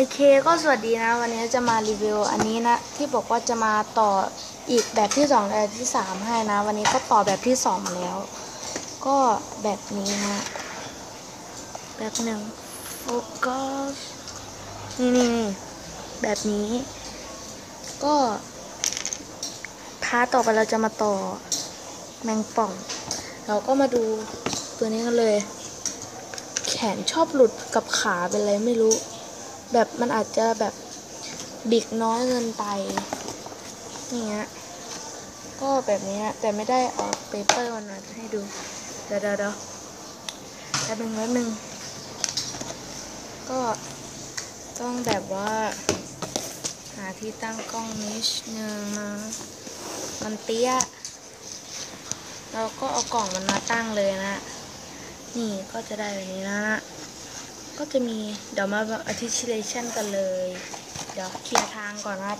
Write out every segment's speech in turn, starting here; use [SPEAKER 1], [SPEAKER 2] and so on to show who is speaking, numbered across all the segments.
[SPEAKER 1] โอเคก็สวัสดีนะ วันนี้จะมารีวิวอันนี้นะ ที่บอกว่าจะมาต่ออีกแบบที่สองและที่สามให้นะ วันนี้ก็ต่อแบบที่สองมาแล้ว ก็แบบนี้นะ แบบหนึ่งโฟกัสนี่นี่แบบนี้ ก็พาต่อไปเราจะมาต่อแมงป่อง เราก็มาดูตัวนี้กันเลย แขนชอบหลุดกับขาเป็นอะไรไม่รู้ แบบมันอาจจะแบบบิกน้อยเกินไปนี่ฮะก็แบบนี้แต่ไม่ได้เอาเปเปอร์มันมาให้ดูเดี๋ยวเดี๋ยวเดี๋ยวแป๊บนึงแป๊บนึงก็ต้องแบบว่า หาที่ตั้งกล้องนิดนึงนะมันเตี้ยเราก็เอากล่องมันมาตั้งเลยนะ นี่ก็จะได้แบบนี้นะ ก็จะมีเดี๋ยวมาอธิชิเลชันกันเลย เดี๋ยวเคลียร์ทางก่อนครับ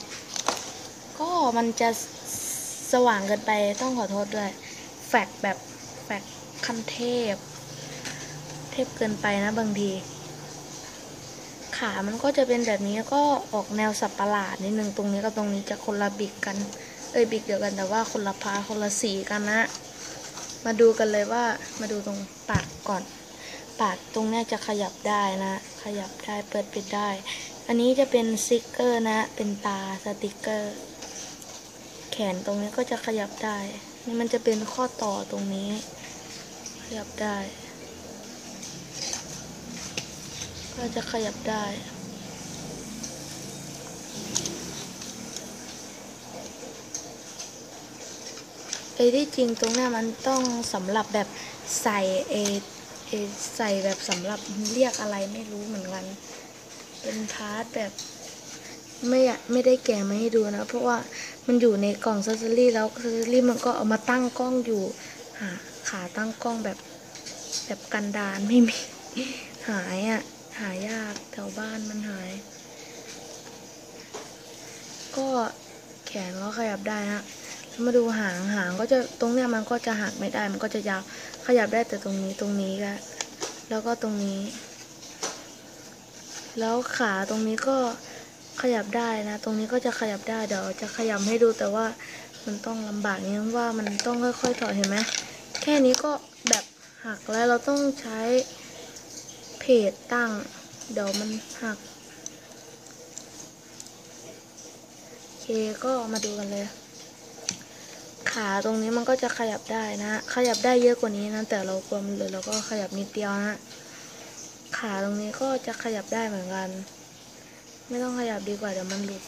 [SPEAKER 1] ก็มันจะสว่างเกินไปต้องขอโทษด้วย แฟกแบบแฟกคันเทพ เทพเกินไปนะบางที ขามันก็จะเป็นแบบนี้ก็ออกแนวสับประหลาดนิดนึงตรงนี้กับตรงนี้จะคนละบิกกัน เอ้ยบิกเดียวกันแต่ว่าคนละพาคนละสีกันนะ มาดูกันเลยว่ามาดูตรงปากก่อน ปากตรงนี้จะขยับได้นะ ขยับได้เปิดปิดได้ อันนี้จะเป็นสติกเกอร์นะ เป็นตาสติกเกอร์ แขนตรงนี้ก็จะขยับได้ นี่มันจะเป็นข้อต่อตรงนี้ ขยับได้ ก็จะขยับได้เอ้ที่จริงตรงนี้มันต้องสำหรับแบบใส่เอ ใส่แบบสำหรับเรียกอะไรไม่รู้เหมือนกัน เป็นพาร์ทแบบไม่ไม่ได้แกะมาให้ดูนะ เพราะว่ามันอยู่ในกล่องซัซเซอรี่แล้วซัซเซอรี่มันก็เอามาตั้งกล้องอยู่ หาขาตั้งกล้องแบบแบบกันดานไม่มี หายอะหายากแถวบ้านมันหาย ก็แขนก็ขยับได้นะ มาดูหางหางก็จะตรงเนี้ยมันก็จะหักไม่ได้ มันก็จะยาวขยับได้แต่ตรงนี้ตรงนี้ก็แล้วก็ตรงนี้ แล้วขาตรงนี้ก็ขยับได้นะ ตรงนี้ก็จะขยับได้เดี๋ยวจะขยับให้ดูแต่ว่ามันต้องลำบากนิดนึงว่ามันต้องค่อยๆถอดเห็นไหมแค่นี้ก็แบบหักแล้วเราต้องใช้เพจตั้ง เดี๋ยวมันหักโอเคก็มาดูกันเลย ขาตรงนี้มันก็จะขยับได้นะ ขยับได้เยอะกว่านี้นะ แต่เรากลัวมันเลยเราก็ขยับนิดเดียวนะ ขาตรงนี้ก็จะขยับได้เหมือนกัน ไม่ต้องขยับดีกว่าเดี๋ยวมันหลุด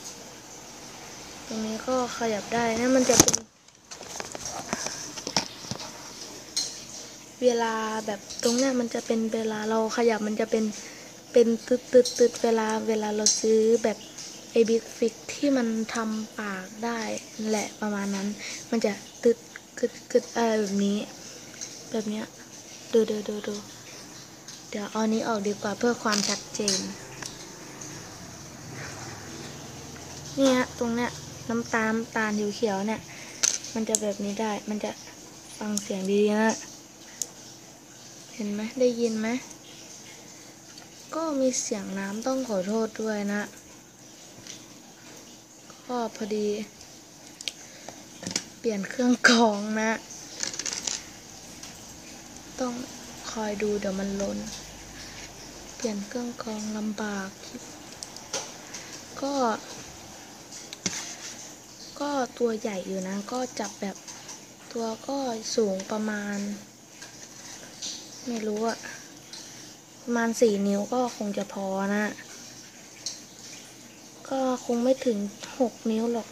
[SPEAKER 1] ตรงนี้ก็ขยับได้นะมันจะเป็น เวลาแบบตรงเนี้ยมันจะเป็นเวลาเราขยับมันจะเป็นเป็นตึดตึดตึดเวลาเวลาเราซื้อแบบ ไอบิ๊กฟิกที่มันทำปากได้แหละประมาณนั้น มันจะตึดกึดกึดอะไรแบบนี้ แบบเนี้ยดูดูดูดูเดี๋ยวเอานี้ออกดีกว่าเพื่อความชัดเจน เนี่ยตรงเนี้ยน้ำตาลตาลเขียวๆเนี่ย มันจะแบบนี้ได้ มันจะฟังเสียงดีๆนะ เห็นไหมได้ยินไหม ก็มีเสียงน้ำต้องขอโทษด้วยนะ ก็พอดี เปลี่ยนเครื่องกรองนะ ต้องคอยดูเดี๋ยวมันล้น เปลี่ยนเครื่องกรองลำบาก ก็ ก็ตัวใหญ่อยู่นะ ก็จับแบบตัวก็สูงประมาณ ไม่รู้อะประมาณสี่นิ้วก็คงจะพอนะ ก็คงไม่ถึงหกนิ้วหรอก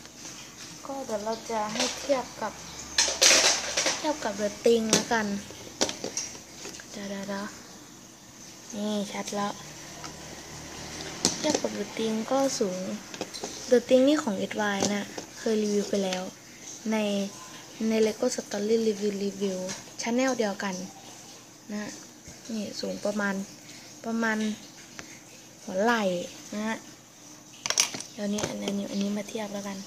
[SPEAKER 1] ก็เดี๋ยวเราจะให้เทียบกับ เทียบกับเรตติ้งแล้วกันเดี๋ยวเดี๋ยวนี่ชัดแล้ว เทียบกับเรตติ้งก็สูงเรตติ้งนี่ของ s y นะ เคยรีวิวไปแล้ว ในใน LEGO Story Review Review ช n แนลเดียวกันนะนี่สูงประมาณประมาณหัวไหล่นะฮะ ดี๋ยวนี้อันนี้อันนี้มาเทียบแล้วกัน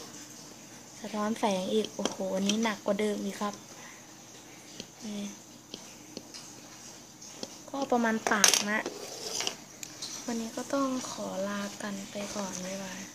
[SPEAKER 1] สะท้อนแสงอีก โอ้โห อันนี้หนักกว่าเดิมอีกครับนี่ก็ประมาณปากนะ วันนี้ก็ต้องขอลากันไปก่อนบ๊ายบาย